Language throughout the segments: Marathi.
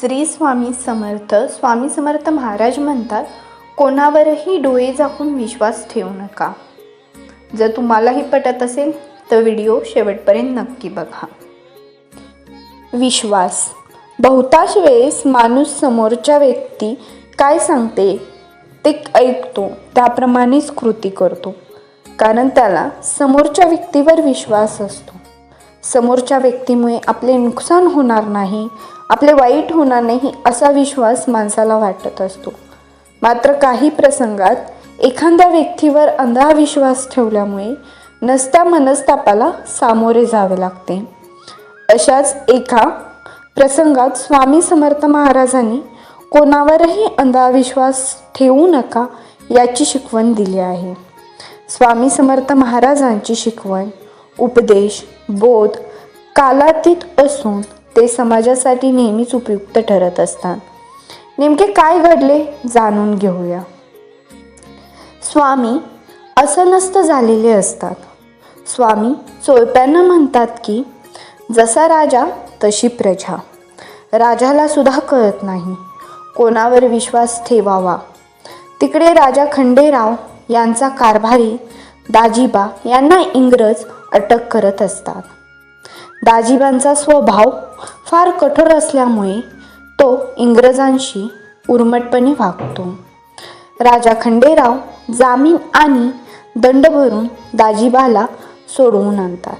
श्री स्वामी समर्थ स्वामी समर्थ महाराज म्हणतात कोणावरही डोळे झाकून विश्वास ठेवू नका. जर तुम्हालाही पटत असेल तर व्हिडिओ शेवटपर्यंत नक्की बघा. विश्वास. बहुतांश वेळेस माणूस समोरच्या व्यक्ती काय सांगते ते ऐकतो त्याप्रमाणेच कृती करतो. कारण त्याला समोरच्या व्यक्तीवर विश्वास असतो. समोरच्या व्यक्तीमुळे आपले नुकसान होणार नाही आपले वाईट होणार नाही असा विश्वास माणसाला वाटत असतो. मात्र काही प्रसंगात एखाद्या व्यक्तीवर अंधविश्वास ठेवल्यामुळे नसत्या मनस्तापाला सामोरे जावे लागते. अशाच एका प्रसंगात स्वामी समर्थ महाराजांनी कोणावरही अंधविश्वास ठेवू नका याची शिकवण दिली आहे. स्वामी समर्थ महाराजांची शिकवण उपदेश बोध कालातीत असून ते समाजासाठी नेहमीच उपयुक्त ठरत असतात. नेमके काय घडले जाणून घेऊया. स्वामी असनस्त झालेले असतात. स्वामी चोळप्यांना म्हणतात की जसा राजा तशी प्रजा. राजाला सुद्धा कळत नाही. कोणावर विश्वास ठेवावा? तिकडे राजा खंडेराव यांचा कारभारी दाजीबा यांना इंग्रज अटक करत असतात. दाजीबांचा स्वभाव फार कठोर असल्यामुळे तो इंग्रजांशी उर्मटपणे वागतो. राजा खंडेराव जामीन आणि दंड भरून दाजीबाला सोडवून आणतात.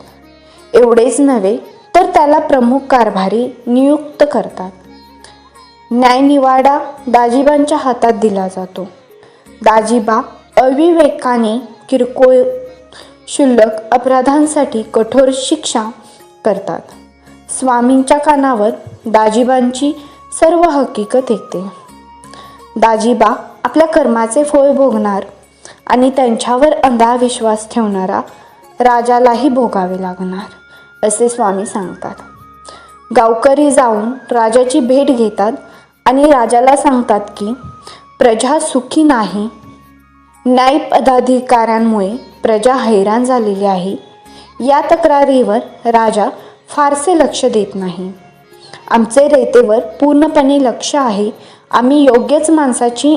एवढेच नव्हे तर त्याला प्रमुख कारभारी नियुक्त करतात. न्यायनिवाडा दाजीबांच्या हातात दिला जातो. दाजीबा अविवेकाने किरकोळ क्षुल्लक अपराधांसाठी कठोर शिक्षा करतात. स्वामींच्या कानावर दाजीबांची सर्व हकीकत येते. दाजीबा आपल्या कर्माचे फळ भोगणार आणि त्यांच्यावर अंधविश्वास ठेवणारा राजालाही भोगावे लागणार असे स्वामी सांगतात. गावकरी जाऊन राजाची भेट घेतात आणि राजाला सांगतात की प्रजा सुखी नाही. न्याय पदाधिकाऱ्यांमुळे प्रजा हैराण झालेली आहे. या तक्रारीवर राजा फारसे लक्ष देत नाही. आमचे रेतेवर पूर्णपणे लक्ष आहे. आम्ही योग्यच माणसाची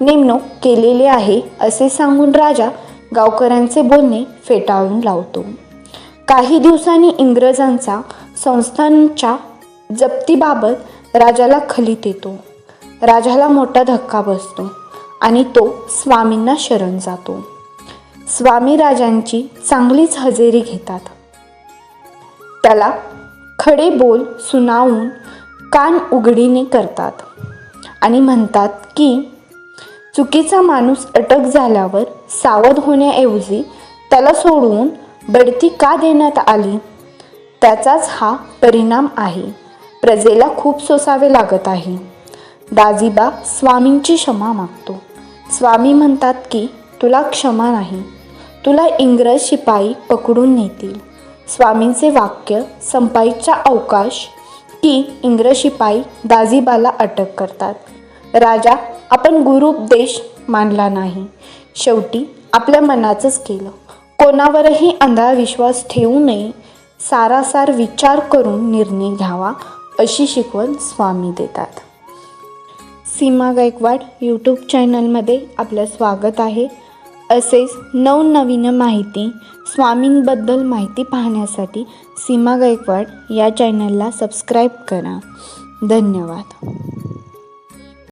नेमणूक केलेली आहे असे सांगून राजा गावकऱ्यांचे बोलणे फेटाळून लावतो. काही दिवसांनी इंग्रजांचा संस्थांच्या जप्तीबाबत राजाला खलीत येतो. राजाला मोठा धक्का बसतो आणि तो स्वामींना शरण जातो. स्वामी राजांची चांगलीच हजेरी घेतात. त्याला खडे बोल सुनावून कान उघडीने करतात आणि म्हणतात की चुकीचा माणूस अटक झाल्यावर सावध होण्याऐवजी त्याला सोडवून बढती का देण्यात आली? त्याचाच हा परिणाम आहे. प्रजेला खूप सोसावे लागत आहे. दाजीबा स्वामींची क्षमा मागतो. स्वामी म्हणतात की तुला क्षमा नाही. तुला इंग्रज शिपाई पकडून नेतील. स्वामींचे वाक्य संपाईच्या अवकाश की इंग्रज शिपाई दाजीबाला अटक करतात. राजा आपण गुरुपदेश मानला नाही. शेवटी आपल्या मनाचंच केलं. कोणावरही अंधविश्वास ठेवू नये. सारासार विचार करून निर्णय घ्यावा अशी शिकवण स्वामी देतात. सीमा गायकवाड यूट्यूब चॅनलमध्ये आपलं स्वागत आहे. असेच नवनवीन माहिती स्वामींबद्दल माहिती पाहण्यासाठी सीमा गायकवाड या चॅनलला सबस्क्राईब करा. धन्यवाद.